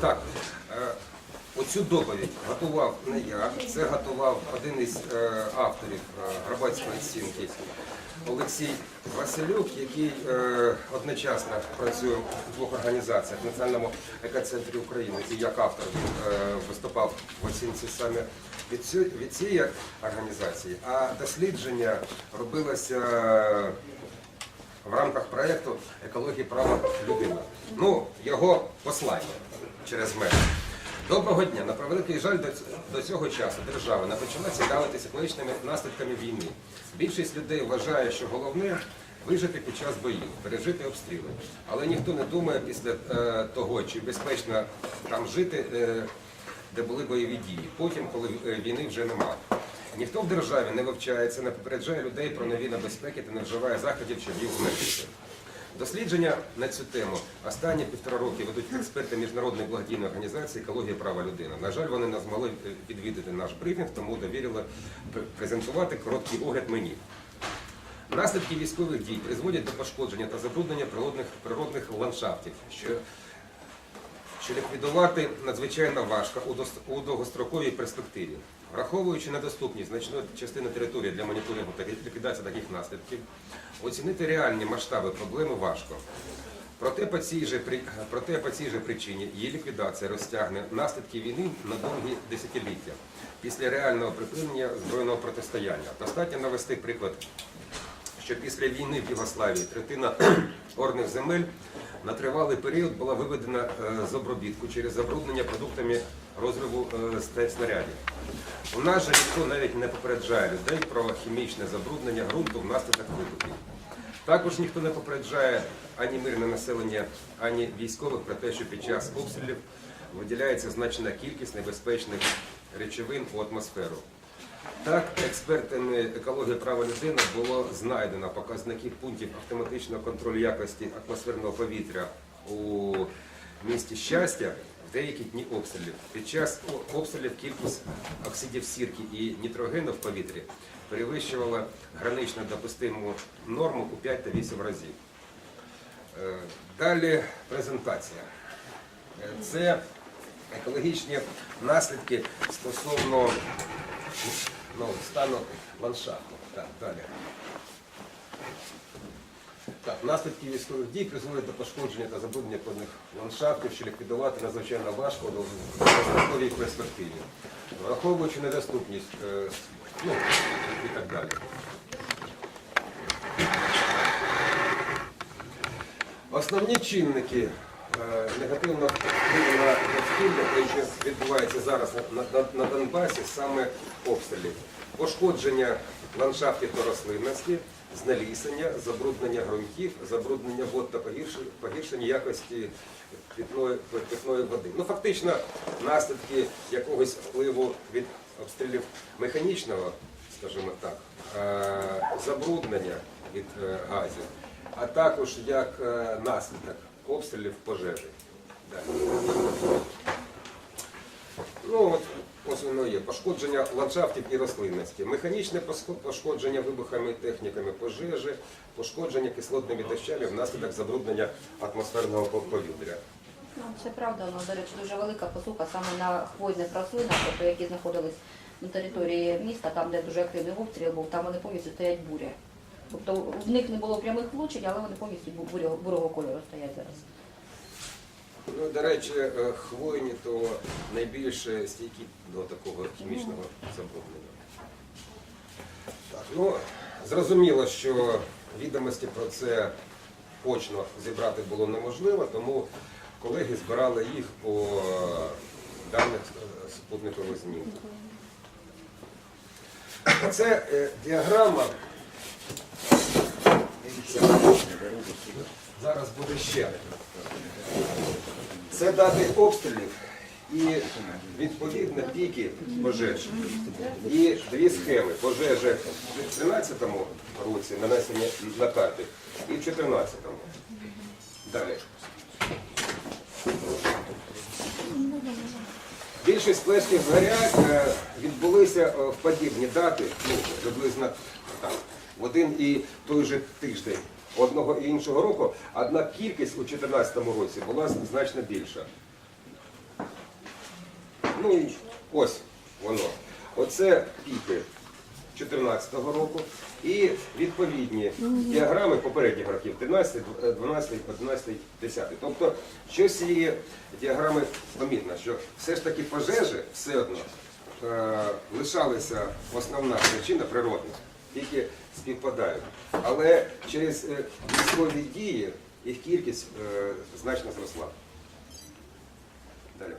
Так, е, оцю доповідь готував не я, це готував один із е, авторів е, громадської оцінки Олексій Василюк, який одночасно працює в двох організаціях в Національному екоцентрі України. І як автор виступав в оцінці саме від цієї організації, а дослідження робилося в рамках проєкту екології права людини. Ну, його послання через мене. Доброго дня. На превеликий жаль, до цього часу держава не почала цікавитися екологічними наслідками війни. Більшість людей вважає, що головне вижити під час боїв, пережити обстріли. Але ніхто не думає після е, того, чи безпечно там жити, е, де були бойові дії. Потім, коли е, війни вже немає. Ніхто в державі не вивчається, не попереджає людей про нові небезпеки та не вживає заходів, щоб їх зменшити. Дослідження на цю тему останні півтора роки ведуть експерти міжнародної благодійної організації екологія права людини. На жаль, вони не змогли відвідати наш брифінг, тому довірили презентувати короткий огляд мені. Наслідки військових дій призводять до пошкодження та забруднення природних, природних ландшафтів, що що ліквідувати надзвичайно важко у довгостроковій перспективі. Враховуючи недоступність значної частини території для моніторингу та ліквідації таких наслідків, оцінити реальні масштаби проблеми важко. Проте по цій же, проте по цій же причині її ліквідація розтягне наслідки війни на довгі десятиліття після реального припинення збройного протистояння. Достатньо навести приклад що після війни в Югославії третина орних земель на тривалий період була виведена е, з обробітку через забруднення продуктами розриву е, снарядів. У нас же ніхто навіть не попереджає людей про хімічне забруднення ґрунту внаслідок вибухів. Також ніхто не попереджає ані мирне населення, ані військових про те, що під час обстрілів виділяється значна кількість небезпечних речовин у атмосферу. Так, експертами екології права людини було знайдено показники пунктів автоматичного контролю якості атмосферного повітря у місті щастя деякі дні обстрілів. Під час обстрілів кількість оксидів сірки і нітрогену в повітрі перевищувала гранично допустиму норму у 5 та 8 разів. Е, Далі презентація. Е, Це екологічні наслідки стосовно ну, стану ландшафту. Так, далі. Так, наслідки військових дій призводять до пошкодження та забруднення певних ландшафтів, що ліквідувати надзвичайно важко у довгостроковій перспективі, враховуючи недоступність е, ну, і так далі. Основні чинники е, негативного впливу на довкілля, те, що відбувається зараз на, на, на Донбасі, саме обстрілів. Пошкодження ландшафтів та рослинності, знелісення, забруднення ґрунтів, забруднення вод та погіршення, якості питної, води. Ну, фактично, наслідки якогось впливу від обстрілів механічного, скажімо так, е, забруднення від е, газів, а також як е, наслідок обстрілів пожежі. Ну, от, ось воно є. Пошкодження ландшафтів і рослинності, механічне пошкодження вибухами і техніками пожежі, пошкодження кислотними дощами внаслідок забруднення атмосферного повітря. Ну, це правда, ну, до речі, дуже велика посуха саме на хвойних рослинах, тобто, які знаходились на території міста, там, де дуже активний обстріл був, там вони повністю стоять бурі. Тобто в них не було прямих влучень, але вони повністю бурого кольору стоять зараз. Ну, до речі, е, хвойні то найбільш стійкі до такого хімічного забруднення. Так, ну, зрозуміло, що відомості про це очно зібрати було неможливо, тому колеги збирали їх по даних е, супутникових знімках. Це е, діаграма. Зараз буде ще. Це дати обстрілів і відповідно піки пожеж. І дві схеми пожежі в 13-му році нанесені на карти і в 14-му. Далі. Більшість сплесків заряд е, відбулися е, в подібні дати, ну, приблизно так, в один і той же тиждень одного і іншого року, однак кількість у 2014 році була значно більша. Ну і ось воно. Оце піки 2014 року і відповідні діаграми попередніх років 13, 12, 11, 10. Тобто, що з цієї діаграми помітно, що все ж таки пожежі все одно е, лишалися основна причина природна, тільки співпадають. Але через е, військові дії їх кількість е, значно зросла. Далі.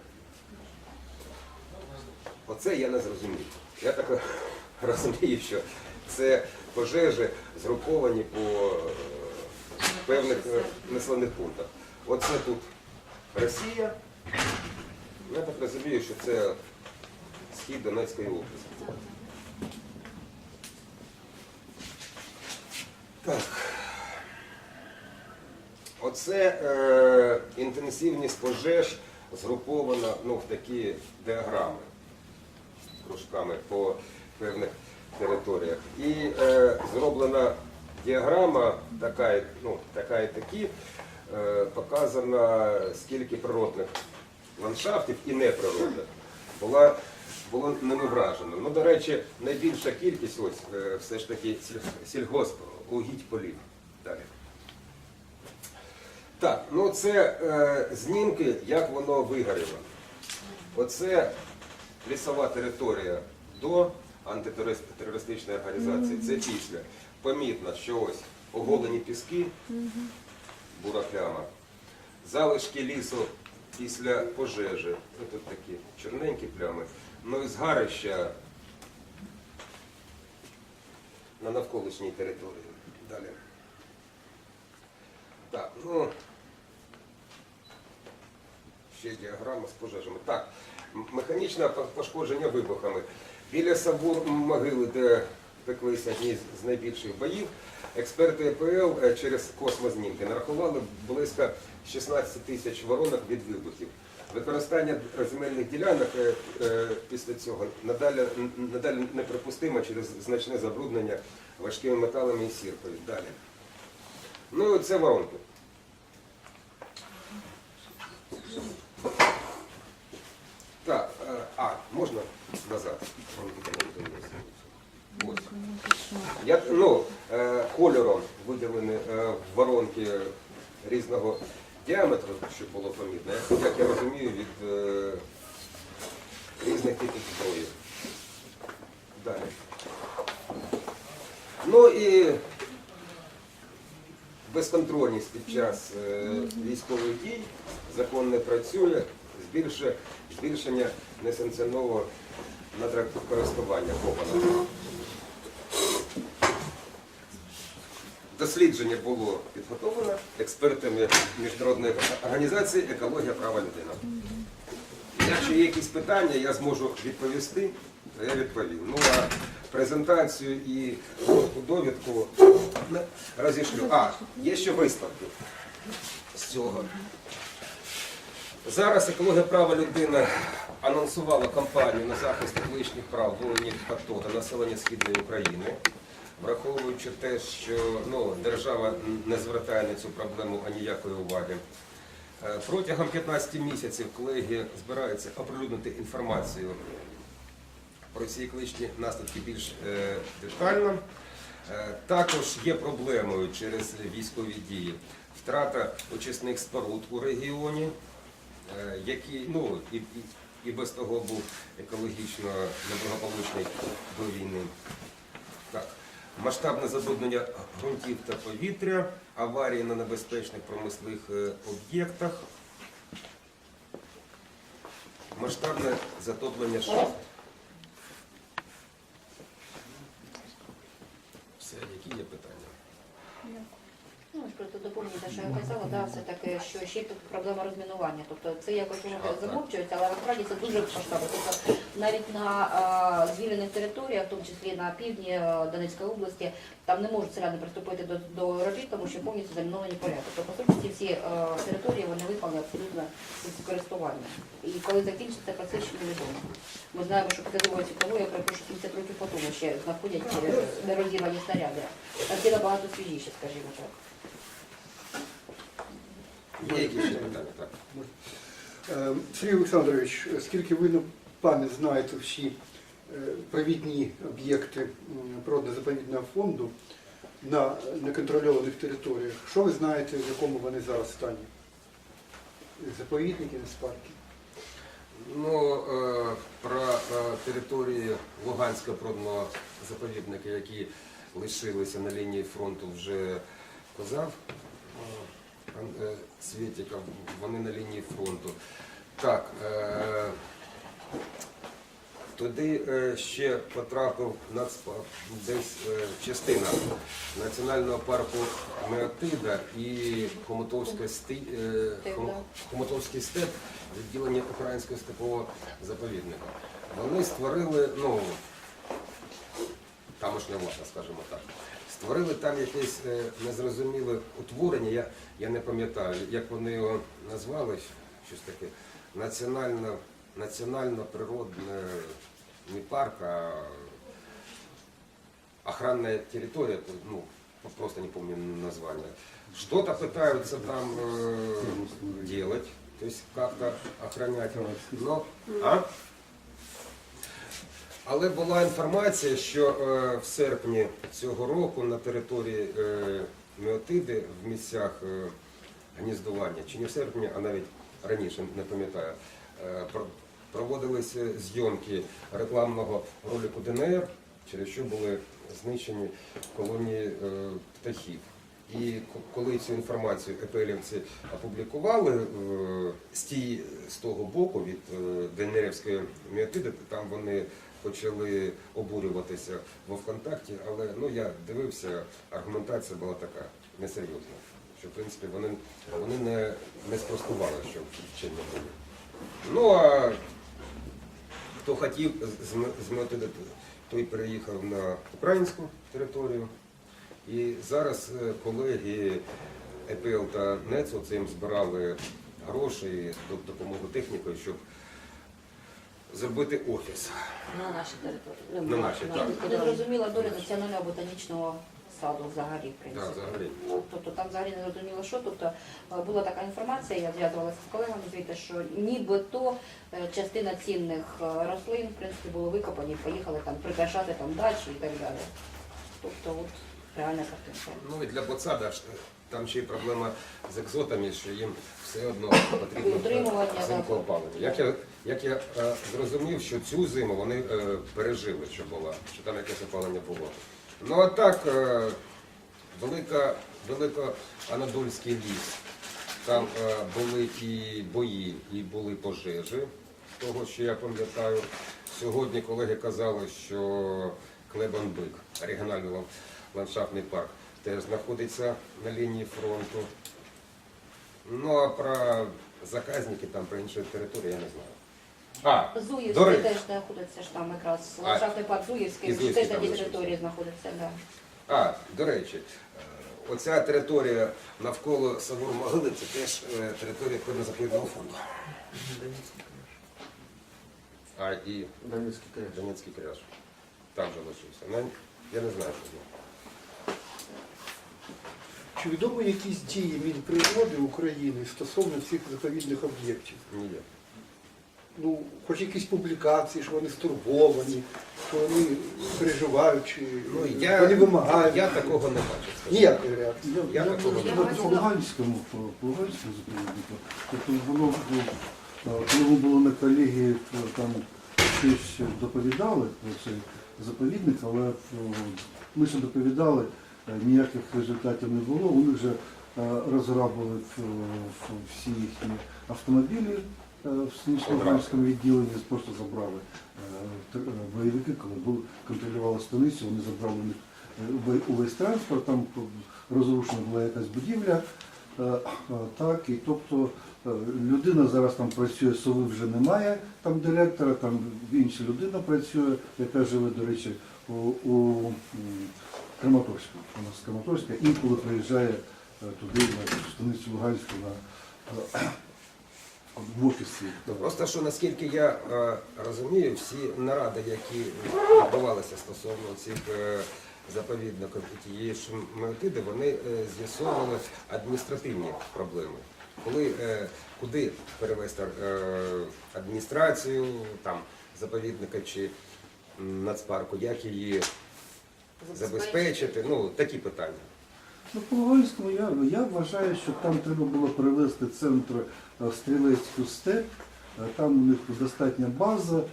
Оце я не зрозумів. Я так розумію, що це пожежі згруповані по е, певних населених пунктах. Оце тут Росія. Я так розумію, що це схід Донецької області. Так. Оце е, інтенсивність пожеж згрупована ну, в такі діаграми кружками по певних територіях. І е, зроблена діаграма, така, ну, така такі, е, показана скільки природних ландшафтів і неприродних була, було ними вражено. Ну, до речі, найбільша кількість ось е, все ж таки сіль- сільгосп угідь полів. Далі. Так, ну це е, знімки, як воно вигоріло. Оце лісова територія до антитерористичної організації. Це після. Помітно, що ось оголені піски, бура пляма, залишки лісу після пожежі. Ось Тут такі чорненькі плями. Ну і згарища на навколишній території. Далі. Так, ну ще діаграма з пожежами. Так, механічне пошкодження вибухами. Біля Сабур могили, де пеклися одні з- найбільших боїв, експерти ЕПЛ е, через космознімки нарахували близько 16 тисяч воронок від вибухів. Використання земельних ділянок е, е, після цього надалі, надалі неприпустимо через значне забруднення важкими металами і сіркою. Далі. Ну і це воронки. Так, е, а, можна назад? Ось. Я, ну, кольором виділені воронки різного діаметру, щоб було помітно, як я розумію, від е, різних типів зброї. Далі. Ну і безконтрольність під час е, військових дій, закон не працює, збільшує, збільшення несанкціонованого надрокористування копана. Дослідження було підготовлено експертами міжнародної організації Екологія права людини. Якщо є якісь питання, я зможу відповісти, то я відповім. Ну а презентацію і довідку розішлю. А, є ще виставки з цього. Зараз екологія права людини анонсувала кампанію на захист екологічних прав воїнів АТО та населення Східної України, враховуючи те, що ну, держава не звертає на цю проблему аніякої уваги. Е, Протягом 15 місяців колегія збирається оприлюднити інформацію про ці екологічні наслідки більш е, детально. Е, Також є проблемою через військові дії втрата очисних споруд у регіоні, які ну, і, і без того був екологічно неблагополучний до війни. Так. Масштабне забруднення ґрунтів та повітря, аварії на небезпечних промислових е, об'єктах, масштабне затоплення шахт. Все, які є питання? Ну, ось просто доповнити, що я казала, да, все таки, що ще тут проблема розмінування. Тобто це якось воно замовчується, але насправді це дуже масштабно. Тобто навіть на а, звільнених територіях, в тому числі на півдні а, Донецької області, там не можуть селяни приступити до, до робіт, тому що повністю заміновані поля. Тобто, по суті, ці всі а, території вони випали абсолютно з користування. І коли закінчиться процес, ще невідомо. Ми знаємо, що після другої світової, я перепрошую, 50 років по тому ще знаходять е, нерозірвані снаряди. А ті набагато свіжіші, скажімо так. Є якісь ще питання? Так. Е, Сергій Олександрович, скільки ви пане знаєте всі е, провідні об'єкти природно-заповідного фонду на неконтрольованих територіях, що ви знаєте, в якому вони зараз стані? Заповідники, нацпарки? Ну, е, про е, території Луганського природного заповідника, які лишилися на лінії фронту, вже казав е, пан Свєтіков, вони на лінії фронту. Так, е, туди е, ще потрапив нацпа- десь частина національного парку Меотида і Хомутовський степ відділення Українського степового заповідника. Вони створили, ну, тамошня влада, скажімо так, створили там якесь е, незрозуміле утворення, я, я не пам'ятаю, як вони його назвали, щось таке, національно, національно природне, не парк, а охранная территория, ну, просто не помню название. Что-то пытаются там э, делать, то есть как-то охранять. Но, а? Але була інформація, що е, в серпні цього року на території е, Меотиди в місцях е, гніздування, чи не в серпні, а навіть раніше, не пам'ятаю, проводилися зйомки рекламного ролику ДНР, через що були знищені колонії птахів. І коли цю інформацію епелівці опублікували е, з, тієї- з того боку від е, ДНРівської міотиди, там вони почали обурюватися во ВКонтакті, але ну я дивився, аргументація була така несерйозна. Що в принципі вони, вони не, не спростували, що вчення було. Ну а хто хотів з- з- зметити, той переїхав на українську територію. І зараз е, колеги ЕПЛ та НЕЦО цим збирали гроші до- допомогу технікою, щоб зробити офіс. На нашій території. На нашій, так. Не зрозуміла доля національного ботанічного саду взагалі, в принципі. Так, взагалі. Ну, Тобто там взагалі не зрозуміло, що. Тобто е, була така інформація, я зв'язувалася з колегами звідти, що нібито е, частина цінних рослин, в принципі, було викопані, поїхали там прикрашати там дачі і так далі. Тобто от реальна картинка. Ну і для Боцада ж там ще й проблема з екзотами, що їм все одно потрібно взимку опалення. Як я, як я е, зрозумів, що цю зиму вони е, пережили, що була, що там якесь опалення було. Ну а так, е, велика, великоанадольський ліс. Там е, були і бої, і були пожежі, того, що я пам'ятаю. Сьогодні колеги казали, що Клебан-Бик, регіональний лан- ландшафтний парк, теж знаходиться на лінії фронту. Ну а про заказники там про інші території я не знаю. А, до Зуївський речі. теж знаходиться ж там якраз ландшафтний парк Зуївський, і теж на там тій території знаходиться. Да. А, до речі, е, оця територія навколо Савур Могили це теж е, територія природно-заповідного фонду. А і Донецький кряж. Донецький кряж. Там же лишився. Ну, я не знаю, що знаю. Чи відомі якісь дії Мінприроди України стосовно цих заповідних об'єктів? Ні. Ну, хоч якісь публікації, що вони стурбовані, що вони переживають, чи Ну, я, вони вимагають. я такого не бачу. скажімо. Ніякої реакції. Я Я такого не на по Луганському, по по Луганському заповіднику, тобто воно було, е, коли ми були на колегії, там щось доповідали про цей заповідник, але е, ми ще доповідали, ніяких результатів не було. Вони вже е, розграбили всі їхні автомобілі е, в Станично-Луганському відділенні, просто забрали е, е, бойовики, коли контролювали станицю, вони забрали у них е, увесь транспорт, там розрушена була якась будівля. е, е, Так, і тобто е, людина зараз там працює, сови вже немає, там директора, там інша людина працює, яка живе, до речі, у, у м, Краматорську. Вона з Краматорська, інколи приїжджає е, туди, на станицю Луганську, на, е, в офісі. Ну, Просто що наскільки я е, розумію, всі наради, які відбувалися стосовно цих заповідників і тієї ж метиди, вони з'ясовували адміністративні проблеми. Коли, куди перевести адміністрацію, там, заповідника чи нацпарку, як її забезпечити, ну, такі питання. Ну, по Луганському я, я вважаю, що там треба було перевести центр е, в Стрілецьку степ. Е, Там у них достатня база, е,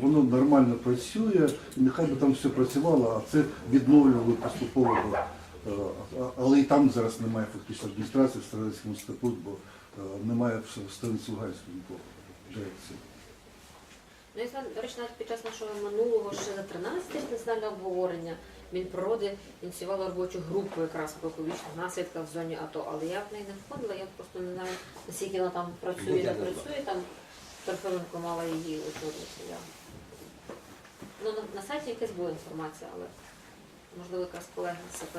воно нормально працює, і нехай би там все працювало, а це відновлювали поступово. Але і там зараз немає фактично адміністрації в Стрілецькому степу, бо немає в станиці Луганського нікого дирекції. Ну, я до речі, навіть під час нашого минулого ще за 13 рік національного обговорення Мінприроди ініціювала робочу групу якраз по екологічних наслідках в зоні АТО, але я в неї не входила, я просто не знаю, наскільки вона там працює, не працює, там Торфиленко мала її очолити. Ну, на, на сайті якась була інформація, але можливо якраз колеги з СП.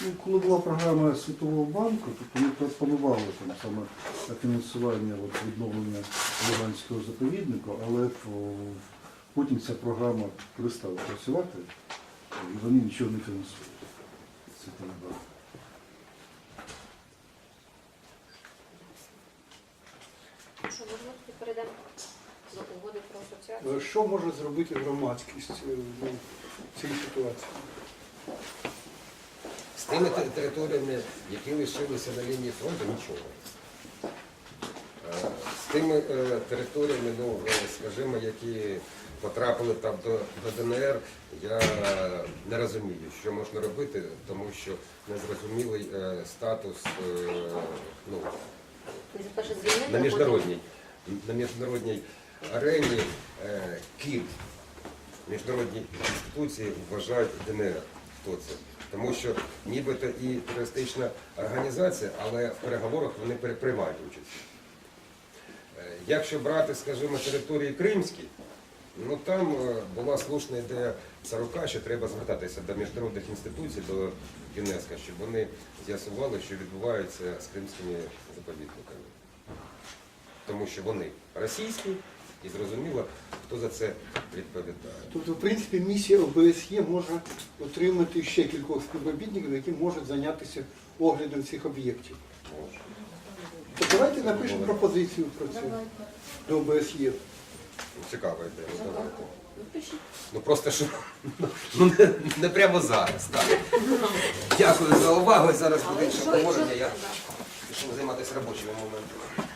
Ну, коли була програма Світового банку, то вони пропонували там саме фінансування от, відновлення Луганського заповідника, але в- потім ця програма перестала працювати, і вони нічого не фінансують. Світовий банк. Що, можливо, перейдемо угоди про асоціацію? Е, Що може зробити громадськість е, ну, в цій ситуації? З тими територіями, які лишилися на лінії фронту, нічого. Е, З тими територіями, ну, скажімо, які потрапили там до, до ДНР, я не розумію, що можна робити, тому що незрозумілий статус ну, на міжнародній, на міжнародній арені е, ким міжнародні інституції вважають ДНР. Хто це? Тому що нібито і терористична організація, але в переговорах вони приймають участь. Е, Якщо брати, скажімо, території кримські, ну там е, була слушна ідея Царука, що треба звертатися до міжнародних інституцій, до ЮНЕСКО, щоб вони з'ясували, що відбувається з кримськими заповідниками. Тому що вони російські і зрозуміло, хто за це відповідає. Тобто, в принципі, місія ОБСЄ може отримати ще кількох співробітників, які можуть зайнятися оглядом цих об'єктів. Може. То давайте напишемо пропозицію про це до ОБСЄ. Ну, Цікава ідея. ну, давайте. Ну, пишіть. Ну просто що ну, не, не прямо зараз. Так. Дякую за увагу. Зараз буде інше обговорення. Я пішов займатися робочими моментами.